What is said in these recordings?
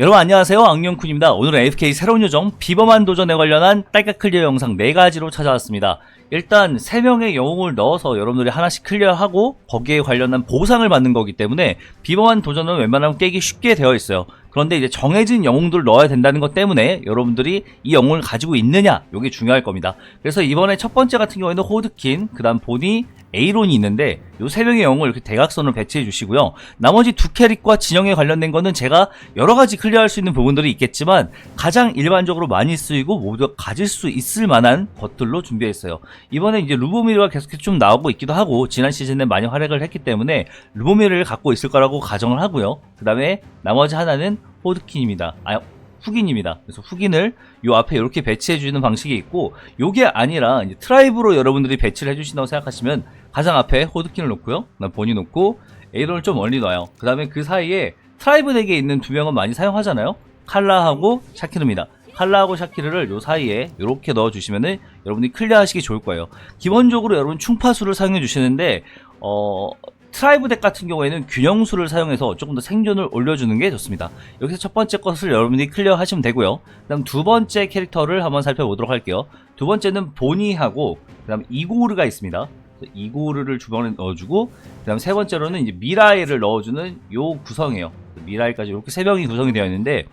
여러분 안녕하세요. 악령쿤입니다. 오늘은 AFK 새로운 요정 비범한 도전에 관련한 딸깍 클리어 영상 4가지로 찾아왔습니다. 일단 3명의 영웅을 넣어서 여러분들이 하나씩 클리어하고 거기에 관련한 보상을 받는 거기 때문에 비범한 도전은 웬만하면 깨기 쉽게 되어 있어요. 그런데 이제 정해진 영웅들을 넣어야 된다는 것 때문에 여러분들이 이 영웅을 가지고 있느냐 이게 중요할 겁니다. 그래서 이번에 첫 번째 같은 경우에는 호드킨 그 다음 보니 에이론이 있는데 요 세 명의 영웅을 이렇게 대각선으로 배치해 주시고요. 나머지 두 캐릭과 진영에 관련된 거는 제가 여러 가지 클리어할 수 있는 부분들이 있겠지만 가장 일반적으로 많이 쓰이고 모두 가질 수 있을 만한 것들로 준비했어요. 이번에 이제 루보미르가 계속해서 좀 나오고 있기도 하고 지난 시즌에 많이 활약을 했기 때문에 루보미르를 갖고 있을 거라고 가정을 하고요. 그 다음에 나머지 하나는 호드킨입니다. 아, 후긴입니다. 그래서 후긴을 요 앞에 이렇게 배치해 주는 방식이 있고 요게 아니라 트라이브로 여러분들이 배치를 해 주신다고 생각하시면 가장 앞에 호드킨을 놓고요. 본이 놓고 에이론을 좀 멀리 놔요. 그 다음에 그 사이에 트라이브 덱에 있는 두 명은 많이 사용하잖아요. 칼라하고 샤키르입니다. 칼라하고 샤키르를 요 사이에 이렇게 넣어 주시면은 여러분이 클리어하시기 좋을 거예요. 기본적으로 여러분 충파수를 사용해 주시는데 어 트라이브 덱 같은 경우에는 균형수를 사용해서 조금 더 생존을 올려주는 게 좋습니다. 여기서 첫 번째 것을 여러분이 클리어 하시면 되고요. 그 다음 두 번째 캐릭터를 한번 살펴보도록 할게요. 두 번째는 보니하고, 그 다음 이고르가 있습니다. 이고르를 주변에 넣어주고, 그 다음 세 번째로는 이제 미라이를 넣어주는 요 구성이에요. 미라이까지 이렇게 세 명이 구성이 되어 있는데,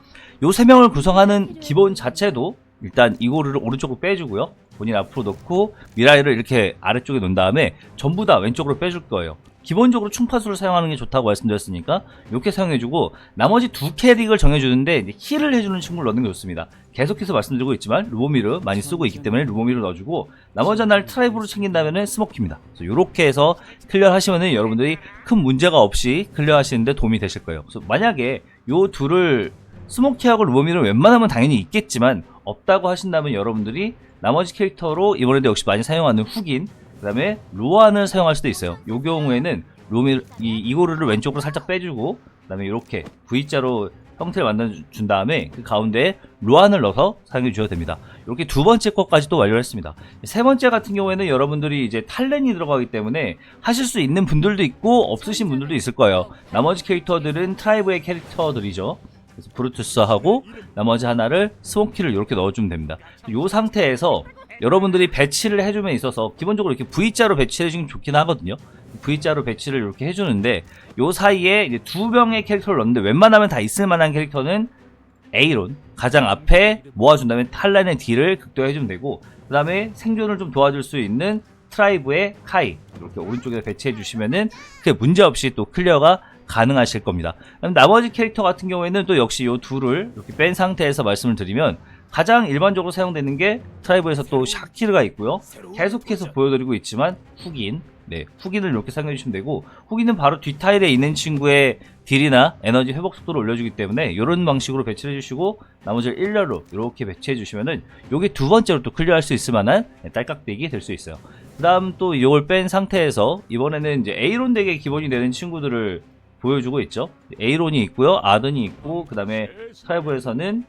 요 세 명을 구성하는 기본 자체도 일단 이고르를 오른쪽으로 빼주고요. 본인 앞으로 놓고 미라이를 이렇게 아래쪽에 놓은 다음에 전부 다 왼쪽으로 빼줄 거예요. 기본적으로 충파수를 사용하는 게 좋다고 말씀드렸으니까 이렇게 사용해주고 나머지 두 캐릭을 정해주는데 힐을 해주는 친구를 넣는 게 좋습니다. 계속해서 말씀드리고 있지만 루보미르 많이 쓰고 있기 때문에 루보미르 넣어주고 나머지 하나를 트라이브로 챙긴다면 스모키입니다. 이렇게 해서 클리어 하시면은 여러분들이 큰 문제가 없이 클리어 하시는데 도움이 되실 거예요. 그래서 만약에 요 둘을 스모키하고 루보미르는 웬만하면 당연히 있겠지만 없다고 하신다면 여러분들이 나머지 캐릭터로 이번에도 역시 많이 사용하는 훅인 그 다음에 로안을 사용할 수도 있어요. 요 경우에는 로미, 이, 이고르를 왼쪽으로 살짝 빼주고, 그 다음에 이렇게 V자로 형태를 만들어준 다음에 그 가운데에 로안을 넣어서 사용해 주셔도 됩니다. 이렇게 두 번째 것까지 또 완료를 했습니다. 세 번째 같은 경우에는 여러분들이 이제 탈렌이 들어가기 때문에 하실 수 있는 분들도 있고 없으신 분들도 있을 거예요. 나머지 캐릭터들은 트라이브의 캐릭터들이죠. 그래서 브루투스하고 나머지 하나를 스모키를 이렇게 넣어주면 됩니다. 이 상태에서 여러분들이 배치를 해주면 있어서 기본적으로 이렇게 V자로 배치해 주면 좋긴 하거든요. V자로 배치를 이렇게 해주는데 요 사이에 이제 두 명의 캐릭터를 넣는데 웬만하면 다 있을 만한 캐릭터는 A론 가장 앞에 모아준다면 탈란의 D를 극도해주면 되고 그 다음에 생존을 좀 도와줄 수 있는 트라이브의 카이 이렇게 오른쪽에 배치해 주시면은 크게 문제없이 또 클리어가 가능하실 겁니다. 나머지 캐릭터 같은 경우에는 또 역시 요 둘을 이렇게 뺀 상태에서 말씀을 드리면 가장 일반적으로 사용되는 게 트라이브에서 또 샤키르가 있고요. 계속해서 보여드리고 있지만 훅인, 네, 훅인을 이렇게 사용해 주시면 되고 훅인은 바로 뒷타일에 있는 친구의 딜이나 에너지 회복 속도를 올려주기 때문에 이런 방식으로 배치해 주시고 나머지를 일렬로 이렇게 배치해 주시면은 요게 두 번째로 또 클리어할 수 있을 만한 딸깍대기 될 수 있어요. 그 다음 또 이걸 뺀 상태에서 이번에는 이제 A론 덱의 기본이 되는 친구들을 보여주고 있죠. 에이론이 있고요, 아든이 있고, 그 다음에 스카이브에서는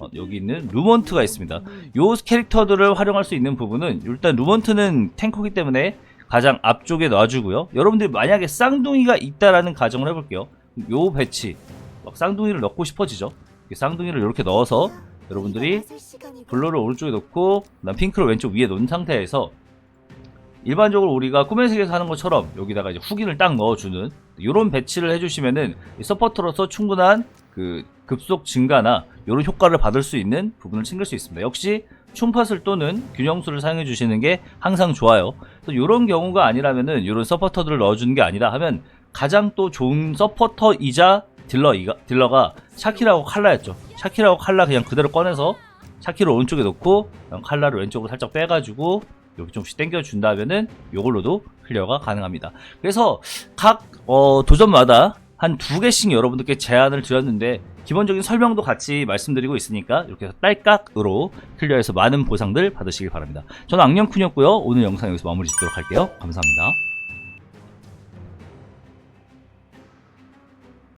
어, 여기 있는 루먼트가 있습니다. 요 캐릭터들을 활용할 수 있는 부분은 일단 루먼트는 탱커기 때문에 가장 앞쪽에 놔주고요. 여러분들이 만약에 쌍둥이가 있다라는 가정을 해볼게요. 요 배치, 막 쌍둥이를 넣고 싶어지죠. 이 쌍둥이를 이렇게 넣어서 여러분들이 블루를 오른쪽에 놓고, 그다음 핑크를 왼쪽 위에 놓은 상태에서 일반적으로 우리가 꿈의 세계에서 하는 것처럼 여기다가 이제 후긴을 딱 넣어주는 이런 배치를 해주시면은 이 서포터로서 충분한 그 급속 증가나 이런 효과를 받을 수 있는 부분을 챙길 수 있습니다. 역시 춤팟을 또는 균형수를 사용해 주시는 게 항상 좋아요. 이런 경우가 아니라면은 이런 서포터들을 넣어주는 게 아니다 하면 가장 또 좋은 서포터이자 딜러 딜러가 샤키라고 칼라였죠. 샤키라고 칼라 그냥 그대로 꺼내서 샤키를 오른쪽에 놓고 칼라를 왼쪽으로 살짝 빼가지고 여기 좀씩 당겨준다면은 요걸로도 클리어가 가능합니다. 그래서 각 어, 도전마다 한 두 개씩 여러분들께 제안을 드렸는데 기본적인 설명도 같이 말씀드리고 있으니까 이렇게 해서 딸깍으로 클리어해서 많은 보상들 받으시길 바랍니다. 저는 악령쿤이었고요. 오늘 영상 여기서 마무리 짓도록 할게요. 감사합니다.